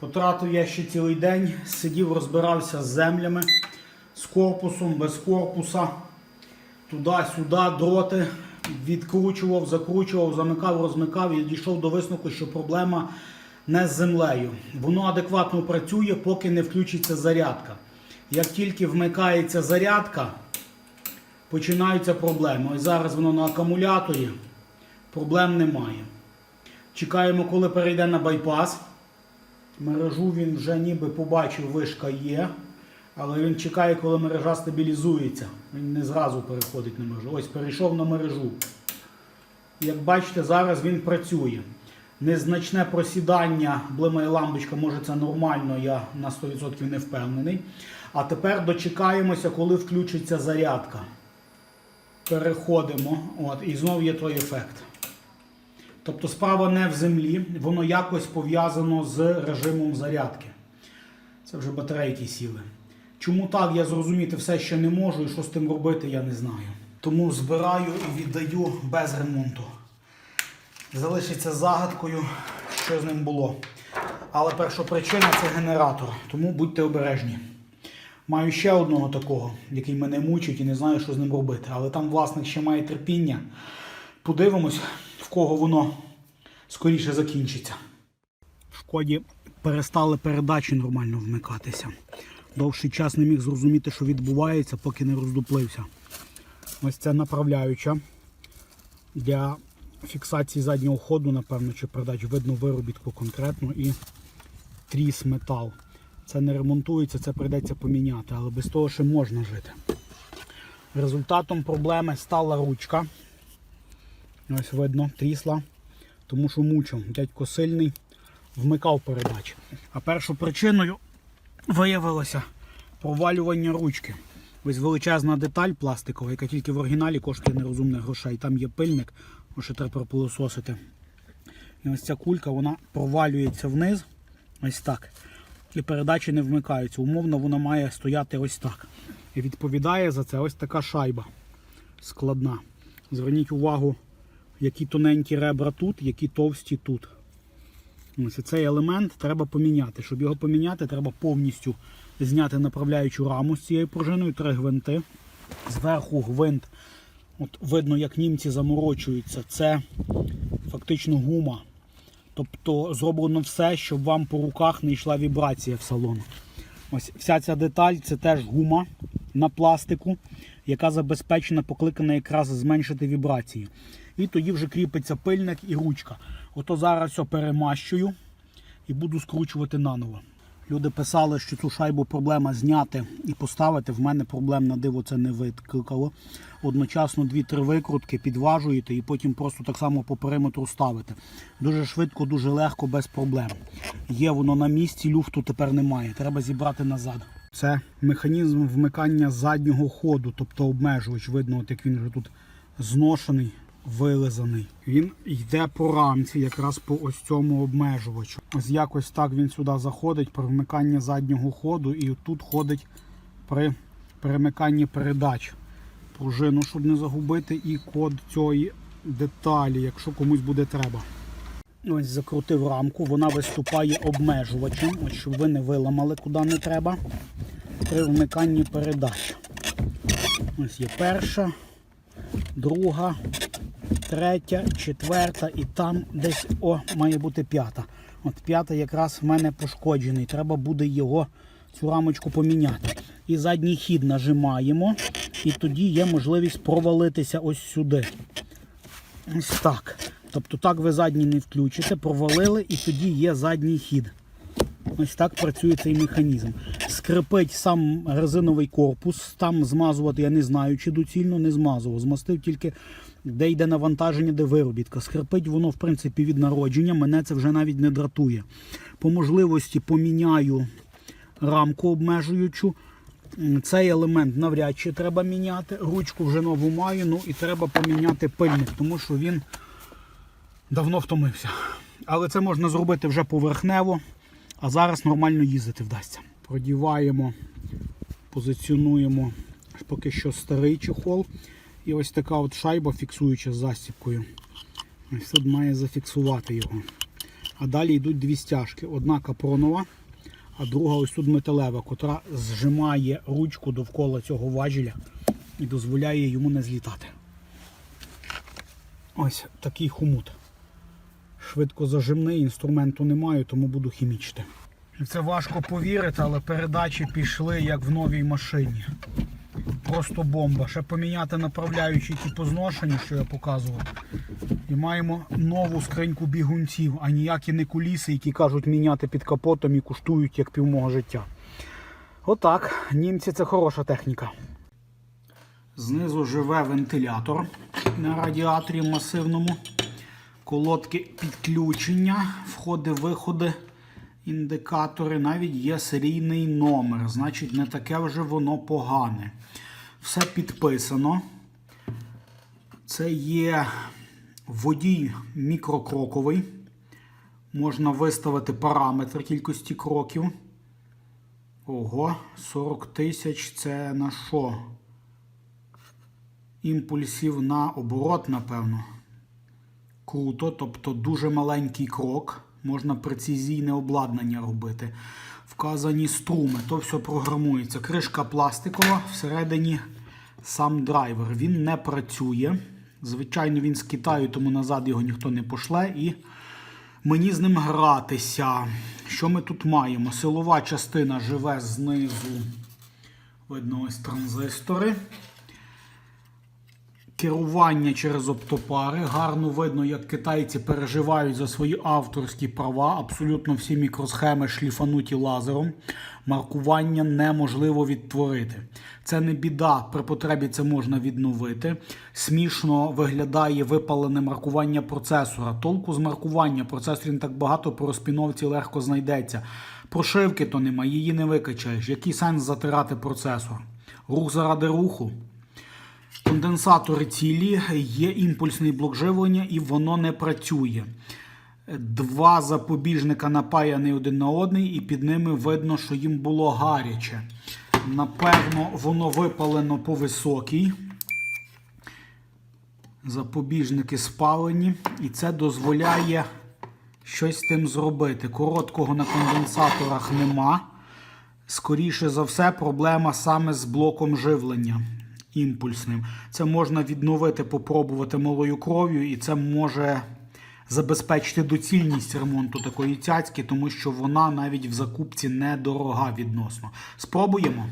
Потратив я ще цілий день, сидів, розбирався з землями, з корпусом, без корпуса, туди-сюди, дроти, відкручував, закручував, замикав, розмикав і дійшов до висновку, що проблема не з землею. Воно адекватно працює, поки не включиться зарядка. Як тільки вмикається зарядка, починаються проблеми. Ось зараз воно на акумуляторі, проблем немає. Чекаємо, коли перейде на байпас. Мережу він вже ніби побачив, вишка є. Але він чекає, коли мережа стабілізується. Він не зразу переходить на мережу. Ось перейшов на мережу. Як бачите, зараз він працює. Незначне просідання, блимає лампочка, може це нормально, я на 100% не впевнений. А тепер дочекаємося, коли включиться зарядка. Переходимо. От, і знову є той ефект. Тобто справа не в землі, воно якось пов'язано з режимом зарядки. Це вже батарейки сіли. Чому так, я зрозуміти все ще не можу і що з тим робити, я не знаю. Тому збираю і віддаю без ремонту. Залишиться загадкою, що з ним було. Але перша причина це генератор, тому будьте обережні. Маю ще одного такого, який мене мучить і не знаю, що з ним робити. Але там власник ще має терпіння. Подивимось, кого воно скоріше закінчиться. В шкоді перестали передачі нормально вмикатися. Довший час не міг зрозуміти, що відбувається, поки не роздуплився. Ось це направляюча для фіксації заднього ходу, напевно, чи передач видно виробітку конкретно і тріс метал. Це не ремонтується, це прийдеться поміняти, але без того ще можна жити. Результатом проблеми стала ручка. Ось видно, трісла, тому що мучив. Дядько сильний, вмикав передачі. А першою причиною виявилося провалювання ручки. Ось величезна деталь пластикова, яка тільки в оригіналі коштує нерозумних грошей. Там є пильник, що треба пропилососити. І ось ця кулька вона провалюється вниз. Ось так. І передачі не вмикаються. Умовно вона має стояти ось так. І відповідає за це ось така шайба складна. Зверніть увагу, які тоненькі ребра тут, які товсті тут. Ось цей елемент треба поміняти. Щоб його поміняти, треба повністю зняти направляючу раму з цією пружиною, три гвинти. Зверху гвинт. От видно, як німці заморочуються. Це фактично гума. Тобто зроблено все, щоб вам по руках не йшла вібрація в салон. Ось вся ця деталь це теж гума на пластику, яка забезпечена, покликана якраз зменшити вібрації. І тоді вже кріпиться пильник і ручка. Ото зараз все перемащую і буду скручувати наново. Люди писали, що цю шайбу проблема зняти і поставити. В мене проблем на диво це не викликало. Одночасно дві-три викрутки підважуєте і потім просто так само по периметру ставите. Дуже швидко, дуже легко, без проблем. Є воно на місці, люфту тепер немає. Треба зібрати назад. Це механізм вмикання заднього ходу, тобто обмежувач. Видно, от як він вже тут зношений, вилизаний. Він йде по рамці, якраз по ось цьому обмежувачу. Ось якось так він сюди заходить при вмиканні заднього ходу, і тут ходить при перемиканні передач. Пружину, щоб не загубити, і код цієї деталі, якщо комусь буде треба. Ось закрутив рамку, вона виступає обмежувачем, ось щоб ви не виламали куди не треба. При вмиканні передач. Ось є перша, друга, третя, четверта і там десь о, має бути п'ята. От п'ята якраз в мене пошкоджений. Треба буде його, цю рамочку поміняти. І задній хід нажимаємо, і тоді є можливість провалитися ось сюди. Ось так. Тобто так ви задній не включите, провалили і тоді є задній хід. Ось так працює цей механізм. Скрипить сам резиновий корпус, там змазувати я не знаю, чи доцільно не змазував. Змастив тільки де йде навантаження, де виробітка. Скрипить воно, в принципі, від народження. Мене це вже навіть не дратує. По можливості поміняю рамку обмежуючу. Цей елемент навряд чи треба міняти. Ручку вже нову маю, ну і треба поміняти пильник, тому що він давно втомився. Але це можна зробити вже поверхнево, а зараз нормально їздити вдасться. Продіваємо, позиціонуємо поки що старий чехол. І ось така от шайба фіксуюча з застіпкою. Ось тут має зафіксувати його. А далі йдуть дві стяжки. Одна капронова, а друга ось тут металева, котра зжимає ручку довкола цього важеля і дозволяє йому не злітати. Ось такий хомут. Швидко зажимний, інструменту не маю, тому буду хімічити. Це важко повірити, але передачі пішли як в новій машині. Просто бомба. Ще поміняти направляючі ті по зношенню, що я показував. І маємо нову скриньку бігунців, а ніякі не куліси, які кажуть міняти під капотом і коштують як пів мого життя. Отак, німці це хороша техніка. Знизу живе вентилятор на радіаторі масивному. Колодки підключення, входи-виходи, індикатори. Навіть є серійний номер. Значить, не таке вже воно погане. Все підписано. Це є водій мікрокроковий. Можна виставити параметр кількості кроків. Ого, 40 тисяч це на що? Імпульсів на оборот, напевно. Круто, тобто дуже маленький крок. Можна прецизійне обладнання робити. Вказані струми, то все програмується. Кришка пластикова, всередині сам драйвер. Він не працює. Звичайно, він з Китаю, тому назад його ніхто не пошле. І мені з ним гратися. Що ми тут маємо? Силова частина живе знизу. Видно, ось транзистори. Керування через оптопари. Гарно видно, як китайці переживають за свої авторські права. Абсолютно всі мікросхеми шліфануті лазером. Маркування неможливо відтворити. Це не біда, при потребі це можна відновити. Смішно виглядає випалене маркування процесора. Толку з маркування процесорів не так багато, по розпіновці легко знайдеться. Прошивки то нема, її не викачаєш. Який сенс затирати процесор? Рух заради руху. Конденсатори цілі, є імпульсний блок живлення і воно не працює. Два запобіжника напаяні один на одний, і під ними видно, що їм було гаряче. Напевно, воно випалено по високій. Запобіжники спалені, і це дозволяє щось з тим зробити. Короткого на конденсаторах нема. Скоріше за все, проблема саме з блоком живлення імпульсним. Це можна відновити, попробувати малою кров'ю, і це може забезпечити доцільність ремонту такої цяцьки, тому що вона навіть в закупці недорога відносно. Спробуємо.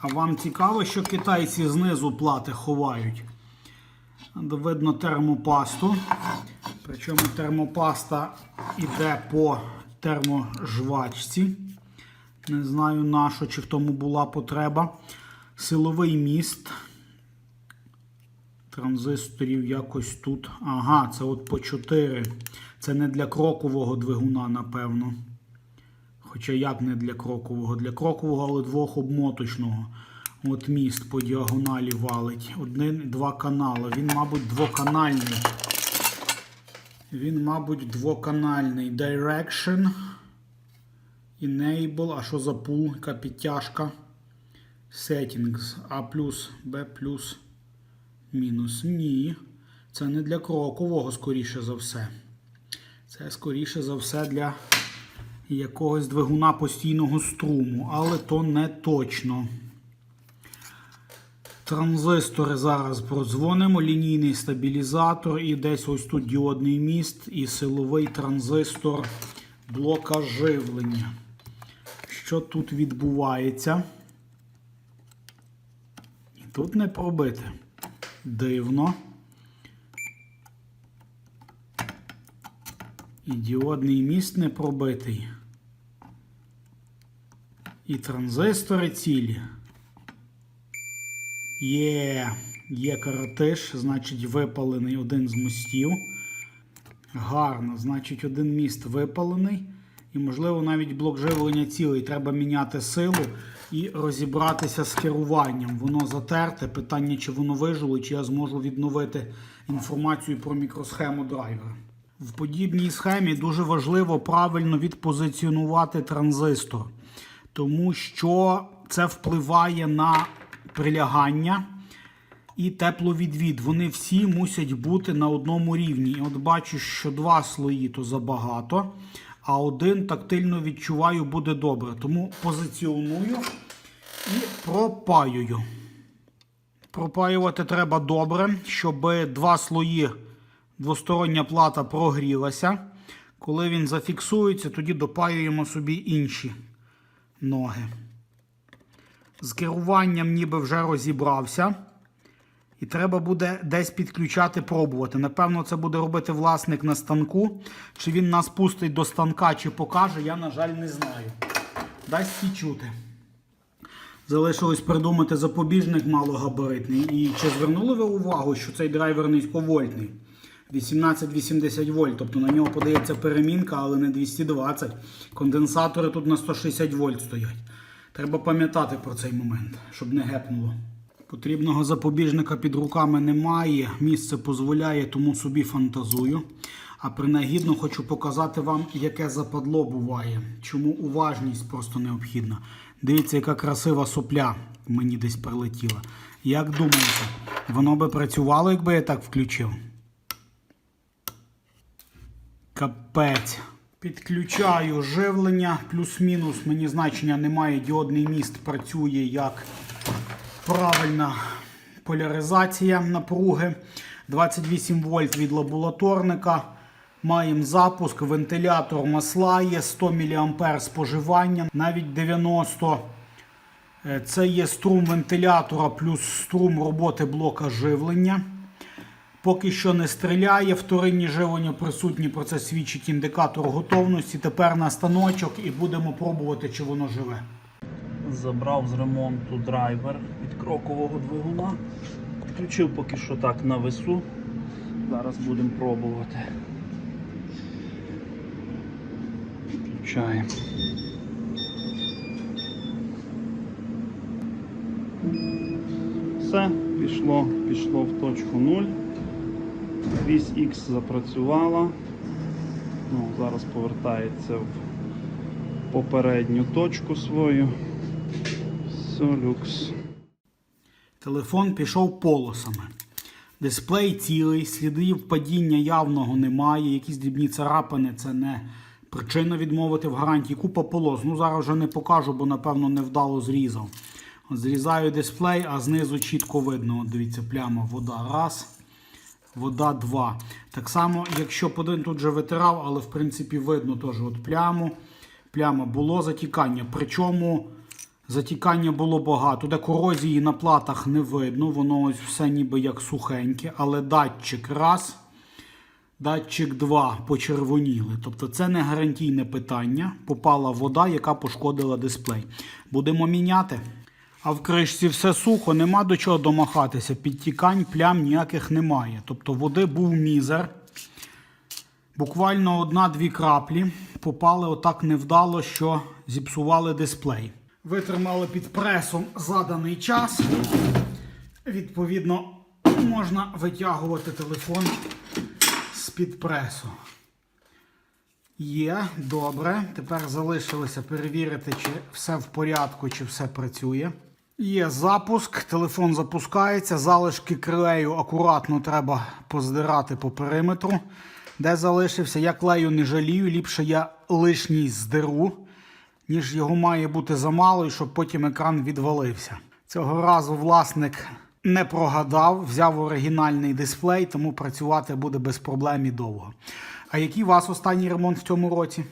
А вам цікаво, що китайці знизу плати ховають? Видно термопасту. Причому термопаста йде по терможвачці. Не знаю на що, чи в тому була потреба. Силовий міст. Транзисторів якось тут. Ага, це от по 4. Це не для крокового двигуна, напевно. Хоча як не для крокового? Для крокового, але двохобмоточного. От міст по діагоналі валить. Один, два канали. Він, мабуть, двоканальний. Він, мабуть, двоканальний. Direction. Enable. А що за пул? Яка підтяжка? Settings. А Б мінус. Ні. Це не для крокового, скоріше за все. Це, скоріше за все, для якогось двигуна постійного струму, але то не точно. Транзистори зараз продзвонимо, лінійний стабілізатор і десь ось тут діодний міст і силовий транзистор блока живлення. Що тут відбувається? Тут не пробити. Дивно. І діодний міст не пробитий. І транзистори цілі. Є, є коротиш, значить випалений один з мостів. Гарно, значить, один міст випалений. І, можливо, навіть блок живлення цілий. Треба міняти силу і розібратися з керуванням. Воно затерте. Питання, чи воно вижило, чи я зможу відновити інформацію про мікросхему драйвера. В подібній схемі дуже важливо правильно відпозиціонувати транзистор, тому що це впливає на прилягання і тепловідвід. Вони всі мусять бути на одному рівні. І от бачу, що два слої то забагато, а один тактильно відчуваю буде добре. Тому позиціоную і пропаюю. Пропаювати треба добре, щоб два слої двостороння плата прогрілася. Коли він зафіксується, тоді допаюємо собі інші ноги. З керуванням ніби вже розібрався. І треба буде десь підключати, пробувати. Напевно, це буде робити власник на станку. Чи він нас пустить до станка, чи покаже, я, на жаль, не знаю. Дасть і чути. Залишилось придумати запобіжник малогабаритний. І чи звернули ви увагу, що цей драйвер низьковольтний? 1880 вольт, тобто на нього подається перемінка, але не 220. Конденсатори тут на 160 вольт стоять. Треба пам'ятати про цей момент, щоб не гепнуло. Потрібного запобіжника під руками немає, місце дозволяє, тому собі фантазую. А принагідно хочу показати вам, яке западло буває. Чому уважність просто необхідна. Дивіться, яка красива сопля мені десь прилетіла. Як думаєте, воно би працювало, якби я так включив? Капець. Підключаю живлення, плюс-мінус, мені значення немає. Діодний міст працює як правильна поляризація напруги. 28 вольт від лабораторника. Маємо запуск, вентилятор масла є 100 мА споживання, навіть 90. Е, Це є струм вентилятора плюс струм роботи блока живлення. Поки що не стріляє, вторинні живлення присутні, про це свідчить індикатор готовності. Тепер на станочок і будемо пробувати, чи воно живе. Забрав з ремонту драйвер від крокового двигуна. Включив поки що так на весу. Зараз будемо пробувати. Включаємо. Все, пішло, пішло в точку 0. Вісь X запрацювала. Ну, зараз повертається в попередню точку свою. Все, люкс. Телефон пішов полосами. Дисплей цілий, слідів падіння явного немає. Якісь дрібні царапини це не причина відмовити в гарантії. Купа полос. Ну зараз вже не покажу, бо напевно невдало зрізав. От зрізаю дисплей, а знизу чітко видно. От дивіться, пляма вода. Раз. Вода 2. Так само, якщо один тут вже витирав, але в принципі видно теж от пляму. Пляма було затікання. Причому затікання було багато. Де корозії на платах не видно, воно ось все ніби як сухеньке, але датчик раз, датчик 2 почервоніли. Тобто це не гарантійне питання. Попала вода, яка пошкодила дисплей. Будемо міняти. А в кришці все сухо, нема до чого домахатися. Підтікань, плям ніяких немає. Тобто води був мізер. Буквально одна-дві краплі попали отак невдало, що зіпсували дисплей. Витримали під пресом заданий час. Відповідно, можна витягувати телефон з-під пресу. Є, добре. Тепер залишилося перевірити, чи все в порядку, чи все працює. Є запуск, телефон запускається, залишки клею акуратно треба поздирати по периметру. Де залишився, я клею не жалію, ліпше я лишній здеру, ніж його має бути замало, і щоб потім екран відвалився. Цього разу власник не прогадав, взяв оригінальний дисплей, тому працювати буде без проблем і довго. А який у вас останній ремонт в цьому році?